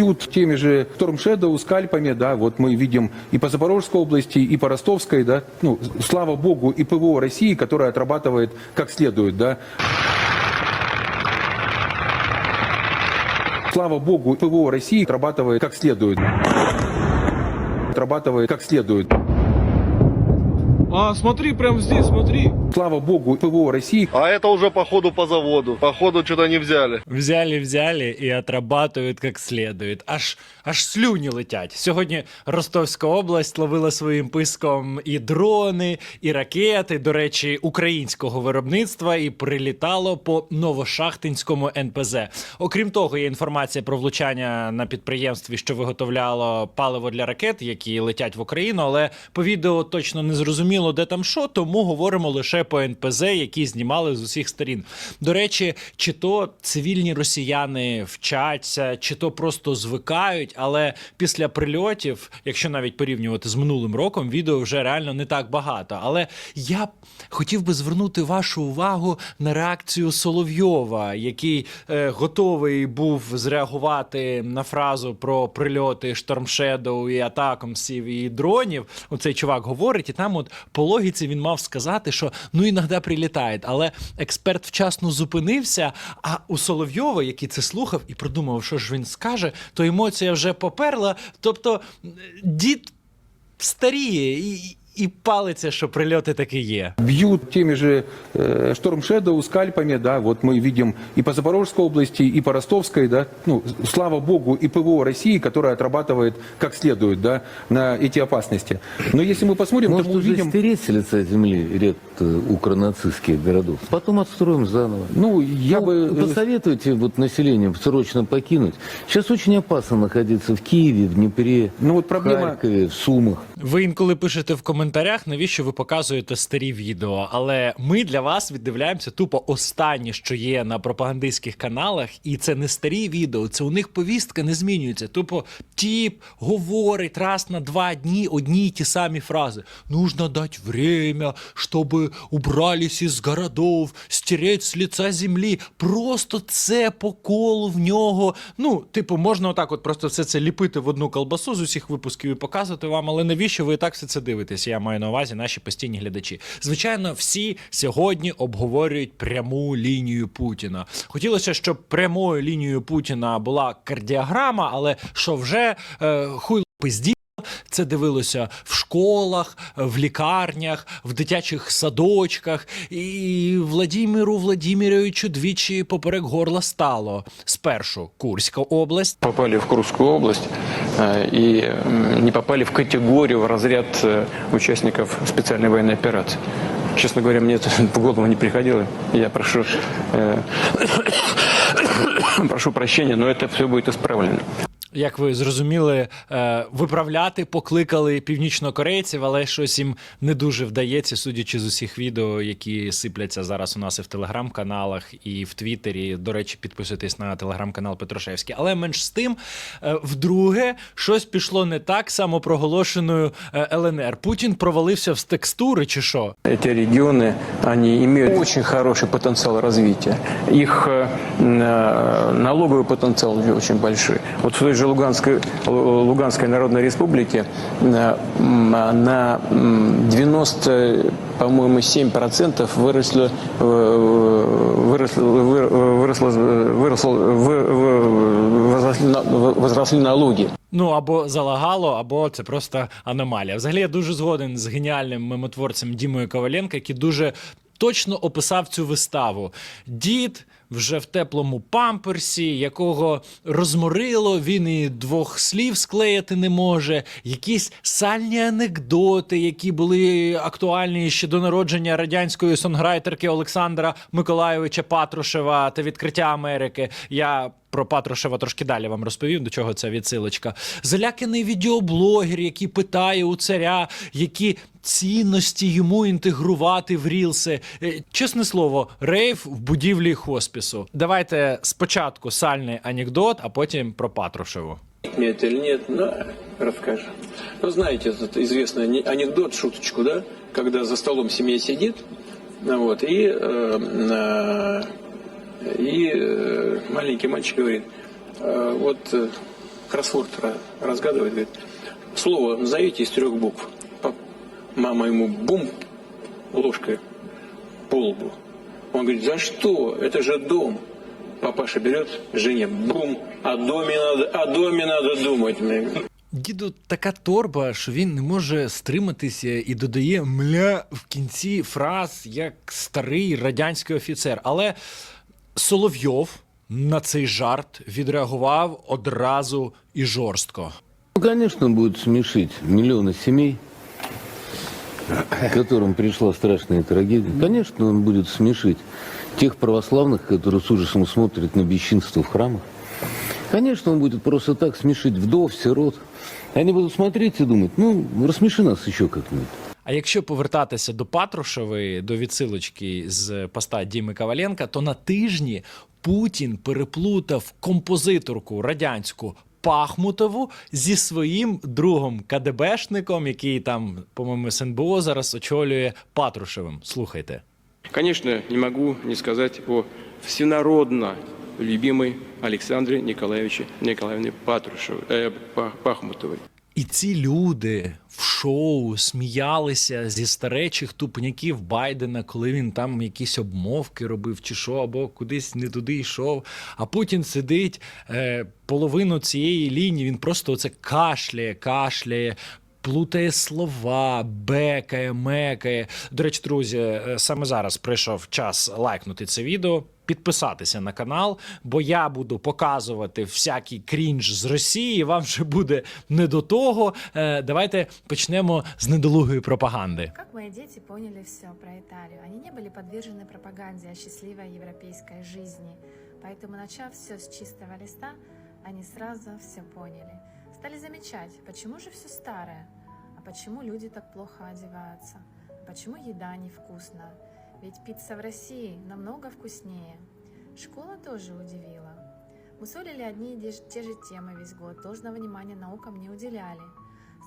бьют теми же Storm Shadow скальпами, да, вот мы видим и по Запорожской области, и по Ростовской, да, ну, слава богу, и ПВО России, которая отрабатывает как следует, да. Слава богу, ПВО России отрабатывает как следует. Отрабатывает как следует. А, смотри, прям здесь, смотри. Слава богу, ПВО России А это уже походу по заводу. Походу что-то не взяли. Взяли, взяли і отрабатують як слідують. Аж аж слюні летять. Сьогодні Ростовська область ловила своїм писком і дрони, і ракети, до речі, українського виробництва, і прилітало по Новошахтинському НПЗ. Окрім того, є інформація про влучання на підприємстві, що виготовляло паливо для ракет, які летять в Україну, але по відео точно не зрозуміло, де там що, тому говоримо лише по НПЗ, які знімали з усіх сторін. До речі, чи то цивільні росіяни вчаться, чи то просто звикають, але після прильотів, якщо навіть порівнювати з минулим роком, відео вже реально не так багато. Але я хотів би звернути вашу увагу на реакцію Соловйова, який е, готовий був зреагувати на фразу про прильоти Штормшедоу і атакомсів і дронів. Оцей чувак говорить, і там, от по логіці, він мав сказати, що ну іноді прилітає. Але експерт вчасно зупинився. А у Соловйова, який це слухав і продумав, що ж він скаже, то емоція вже поперла. Тобто дід старіє і, і палиться, що прильоти таки є. бьют теми же э, Storm Shadow скальпами, да, вот мы видим и по Запорожской области, и по Ростовской, да, ну, слава богу, и ПВО России, которая отрабатывает как следует, да, на эти опасности. Но если мы посмотрим, Может то мы уже увидим... стереть с лица земли ряд э, укронацистских городов. Потом отстроим заново. Ну, я Ну, бы... э, Посоветуйте вот населению срочно покинуть. Сейчас очень опасно находиться в Киеве, в Днепре, Ну, вот в проблема- Харькове, в Сумах. Ви інколи пишете в коментарях, навіщо ви показуєте старі відео. Але ми для вас віддивляємося тупо останнє, що є на пропагандистських каналах, і це не старі відео. Це у них повістка не змінюється. Тупо тіп говорить раз на два дні одні й ті самі фрази. Нужно дать время, щоб убрались із городов, стереть з лица землі. Просто це по колу в нього. Ну, типу, можна отак, от просто все це ліпити в одну колбасу з усіх випусків і показувати вам. Але навіщо ви так все це дивитесь? Я маю на увазі наші постійні глядачі. Звичайно, всі сьогодні обговорюють пряму лінію Путіна. Хотілося, щоб прямою лінією Путіна була кардіограма, але що вже е, хуй пизді. Це дивилося в школах, в лікарнях, в дитячих садочках. І Владіміру Владіміровичу двічі поперек горла стало. Спершу Курська область, попали в Курскую область э, и м, не попали в категорию, в разряд э, участников специальной военной операции. Честно говоря, мне это в голову не приходило. Я прошу, э, прошу прощения, но это все будет исправлено. як ви зрозуміли, е, виправляти покликали північнокорейців, але щось їм не дуже вдається, судячи з усіх відео, які сипляться зараз у нас і в телеграм-каналах, і в Твіттері. До речі, підписуйтесь на телеграм-канал Петрушевський. Але менш з тим, е, вдруге, щось пішло не так самопроголошеною е, ЛНР. Путін провалився в текстури, чи що? Эти регионы, они имеют очень хороший потенциал развития. Их э, м, э, налоговый потенциал очень большой. Вот в той же Луганской, Лу- Луганской Народной Республике э, м, на м, 90, по-моему, 7% выросло, э, выросло, вы- выросло, выросло, вы- вы- возросли на- возросли налоги. Ну або залагало, або це просто аномалія. Взагалі я дуже згоден з геніальним мемотворцем Дімою Коваленко, який дуже точно описав цю виставу. Дід вже в теплому памперсі, якого розморило, він і двох слів склеїти не може. Якісь сальні анекдоти, які були актуальні ще до народження радянської сонграйтерки Олександра Миколайовича Патрушева та відкриття Америки. Я про Патрушева трошки далі вам розповім, до чого ця відсилочка. Заляканий відеоблогер, який питає у царя, які цінності йому інтегрувати в рілси. Е, Чесне слово, рейв в будівлі хоспісу. Давайте спочатку сальний анекдот, а потім про Патрушеву. мне это или нет, да, расскажем. Ну, знаете, этот известный ане- анекдот, шуточку, да, когда за столом семья сидит, ну, вот, и, э, э, и э, маленький мальчик говорит, «Э, вот э, кроссворд ра- разгадывает, говорит, слово назовите из трех букв. Пап- Мама ему бум ложкой по лбу. Он говорит, за что? Это же дом. Папаша берет жене, бум, о доме надо, о доме надо думать. Діду така торба, що він не може стриматися і додає мля в кінці фраз як старий радянський офіцер. Але Соловйов на цей жарт відреагував одразу і жорстко. Ну, конечно, он будет смешить миллионы семей, которым пришла страшная трагедия. Конечно, он будет смешить тех православных, которые с ужасом смотрят на бесчинство в храмах. Конечно, он будет просто так смешить вдов, сирот. Они будут смотреть и думать, ну, рассмеши нас еще как-нибудь. А якщо повертатися до Патрушевої, до відсилочки з поста Діми Коваленка, то на тижні Путін переплутав композиторку радянську Пахмутову зі своїм другом КДБшником, який там, по-моєму, СНБО зараз очолює Патрушевим. Слухайте. Конечно, не могу не сказать о всенародно любимой Александре Николаевиче Николаевне Патрушевой, э, Па- Пахмутовой. І ці люди в шоу сміялися зі старечих тупняків Байдена, коли він там якісь обмовки робив, чи що, або кудись не туди йшов. А Путін сидить е, половину цієї лінії, він просто оце кашляє, кашляє Плутає слова, бекає, мекає. До речі, друзі, е, саме зараз прийшов час лайкнути це відео, підписатися на канал, бо я буду показувати всякий крінж з Росії. Вам вже буде не до того. Е, Давайте почнемо з недолугої пропаганди. Как мои дети поняли все про Италию? Они не были подвержены пропаганде о счастливой европейской жизни. Поэтому, начав все с чистого листа, они сразу все поняли. Стали замечать, почему же все старое? А почему люди так плохо одеваются? А почему еда невкусная? Ведь пицца в России намного вкуснее. Школа тоже удивила. Мусолили одни и те же темы весь год, должного внимания наукам не уделяли.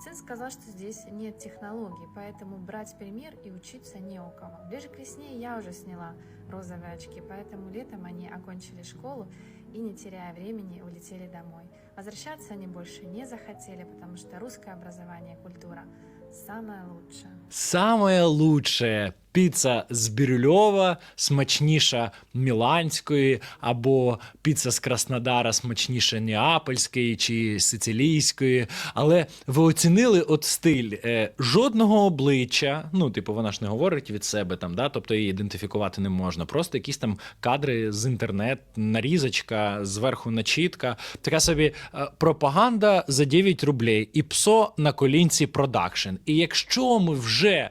Сын сказал, что здесь нет технологий, поэтому брать пример и учиться не у кого. Ближе к весне я уже сняла розовые очки, поэтому летом они окончили школу и, не теряя времени, улетели домой. Возвращаться они больше не захотели, потому что русское образование и культура самое лучшее. Самое лучше піца з Бірюльова смачніша міланської, або піца з Краснодара смачніша неапольської чи сицилійської. Але ви оцінили от стиль е, жодного обличчя. Ну, типу, вона ж не говорить від себе там, да, тобто її ідентифікувати не можна. Просто якісь там кадри з інтернет, нарізочка, зверху начітка. Така собі е, пропаганда за 9 рублей і псо на колінці продакшн. І якщо ми вже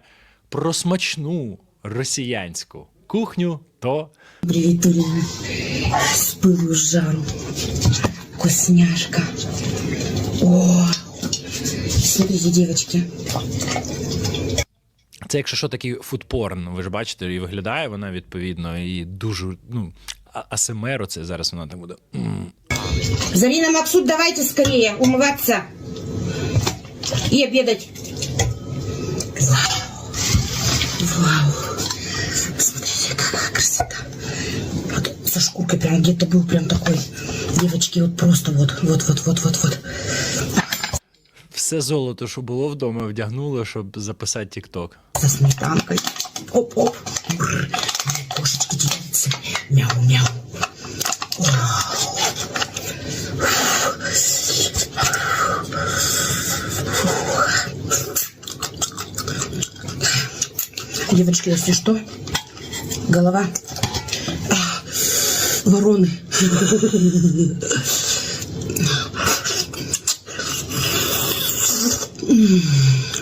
про смачну росіянську кухню, то Приготовлена с пылу жару. Вкусняшка. О, смотрите, девочки. це, якщо що, такий фудпорн, ви ж бачите, і виглядає вона відповідно, і дуже ну. а- АСМР оце зараз вона там буде. Зарина Максут, давайте скорее умываться и обедать. Вау. Смотрите, какая красота. Вот со шкуркой прям где-то был прям такой. Девочки, вот просто вот, вот, вот, вот, вот, вот. Все золото, що було вдома, вдягнуло, щоб записати Тік-Ток. Со сметанкой. Оп-оп. Кошечки делятся. Мяу-мяу. Девочки, если что, голова а, вороны.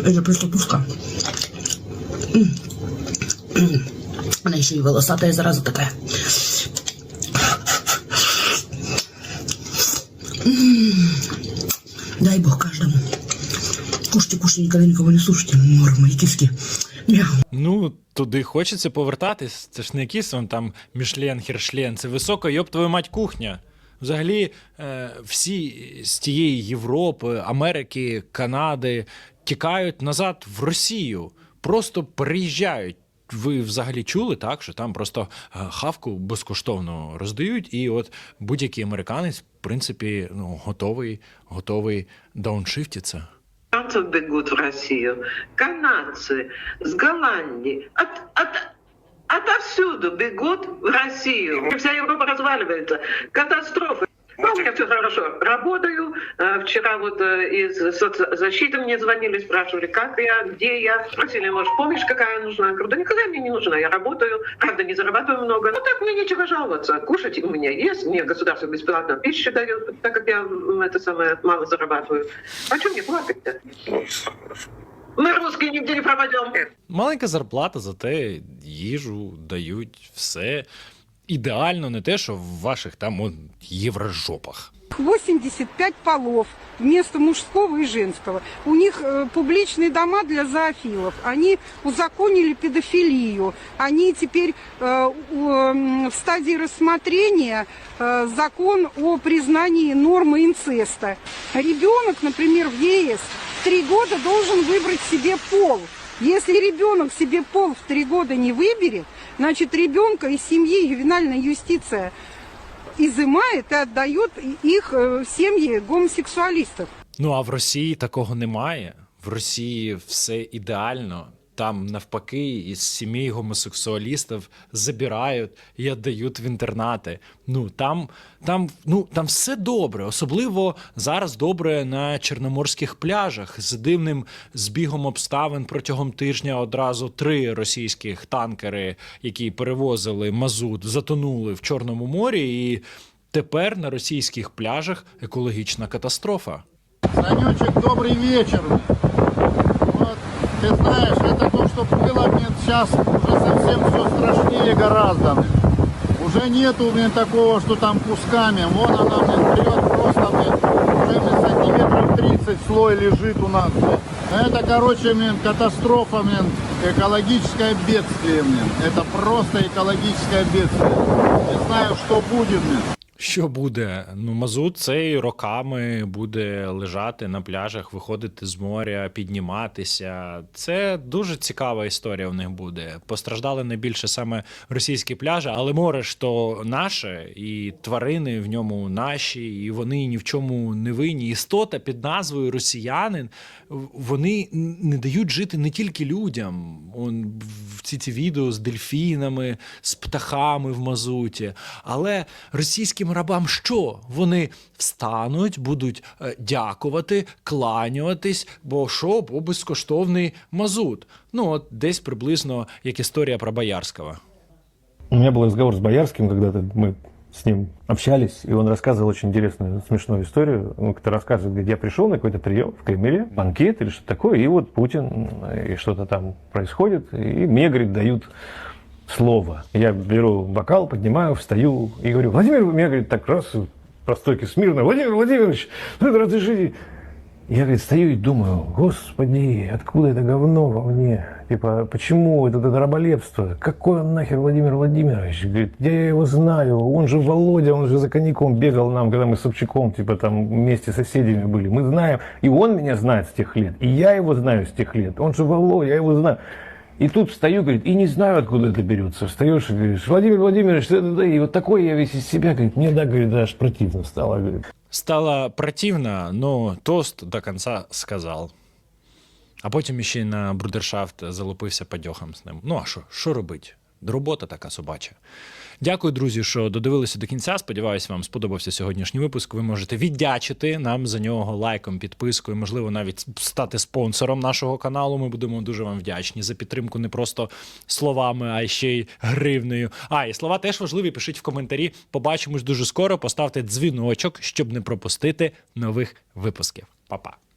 Это просто тушка. Она еще и волосатая, зараза такая. Дай бог каждому. Кушайте, кушайте, никогда никого не слушайте. Мор, мои киски. Мяу. Туди хочеться повертатись. Це ж не якийсь он там Мішлен, Хершлен, це висока йоб твою мать кухня. Взагалі, е, всі з тієї Європи, Америки, Канади тікають назад в Росію, просто переїжджають. ви взагалі чули так, що там просто е, хавку безкоштовно роздають, і от будь-який американець, в принципі, ну, готовий, готовий дауншифтитися. Американцев бегут в Россию, канадцы с Голландии, от, от, отовсюду бегут в Россию. Вся Европа разваливается. Катастрофа. Ну, у меня все хорошо. Работаю. Э, Вчера вот э, из соцзащиты мне звонили, спрашивали, как я, где я. Спросили, может, помощь какая нужна? Я говорю, да никогда мне не нужна. Я работаю, правда, не зарабатываю много. Ну так, мне нечего жаловаться. Кушать у меня есть. Мне государство бесплатно пищу дает, так как я м, это самое мало зарабатываю. А что мне плакать-то? Мы русские нигде не пропадем. Маленька зарплата, зате їжу дають все. Ідеально не те, що в ваших там он, єврожопах. 85 полов вместо мужского и женского. У них э, публичные дома для зоофилов. Они узаконили педофилию. Они теперь э, м, в стадии рассмотрения э, закон о признании нормы инцеста. Ребенок, например, в ЕС в три года должен выбрать себе пол. Если ребенок себе пол в три года не выберет, значит ребенка из семьи ювенальная юстиция изымает и отдает их э, в семьи гомосексуалистов. Ну а в Росії такого немає. В Росії все ідеально Там навпаки із сімей гомосексуалістів забирають і віддають в інтернати. Ну там, там, ну там все добре, особливо зараз добре на чорноморських пляжах з дивним збігом обставин протягом тижня одразу три російських танкери, які перевозили мазут, затонули в Чорному морі, і тепер на російських пляжах екологічна катастрофа. Санечек, добрый вечер. Вот, ты знаешь, это то, что было, мне сейчас уже совсем все страшнее гораздо. Уже нету блин, такого, что там кусками. Вон она, блин, прет просто, блин, уже блин, сантиметров 30 слой лежит у нас. блин. Это, короче, блин, катастрофа, блин, экологическое бедствие, блин. Это просто экологическое бедствие. Не знаю, что будет, блин. Що буде? Ну, мазут цей роками буде лежати на пляжах, виходити з моря, підніматися. Це дуже цікава історія в них буде. Постраждали найбільше саме російські пляжі, але море ж то наше, і тварини в ньому наші, і вони ні в чому не винні. Істота під назвою Росіянин вони не дають жити не тільки людям. Он в ці ці відео з дельфінами, з птахами в мазуті. Але російським рабам що? Вони встануть, будуть е, дякувати, кланюватись, бо що, бо безкоштовний мазут. Ну, от десь приблизно як історія про Боярського. У меня был разговор с Боярским, когда-то мы с ним общались, и он рассказывал очень интересную, смешную историю. Он как-то рассказывает, говорит, я пришел на какой-то прием в Кремле, банкет или что-то такое, и вот Путин, и что-то там происходит, и мне, говорит, дают слово. Я беру бокал, поднимаю, встаю и говорю, Владимир, меня, говорит, так раз, по стойке смирно, Владимир Владимирович, ну, разрешите. Я, говорит, стою и думаю, господи, откуда это говно во мне? Типа, почему это, это раболепство? Какой он нахер Владимир Владимирович? Говорит, я его знаю, он же Володя, он же за коньяком бегал нам, когда мы с Собчаком, типа, там вместе с соседями были. Мы знаем, и он меня знает с тех лет, и я его знаю с тех лет. Он же Володя, я его знаю. И тут встаю, говорит, и не знаю, откуда это берется. Встаешь и говоришь, Владимир Владимирович, да, да, и вот такой я весь из себя, говорит, мне, да, говорит, аж противно стало, говорит. Стало противно, но тост до кінця сказав. А потім ще й на брудершафт залупився падьохом з ним. Ну а що, що робить? Робота така собача. Дякую, друзі, що додивилися до кінця. Сподіваюсь, вам сподобався сьогоднішній випуск. Ви можете віддячити нам за нього лайком, підпискою, можливо, навіть стати спонсором нашого каналу. Ми будемо дуже вам вдячні за підтримку не просто словами, а ще й гривнею. А і слова теж важливі. Пишіть в коментарі. Побачимось дуже скоро. Поставте дзвіночок, щоб не пропустити нових випусків. Па-па.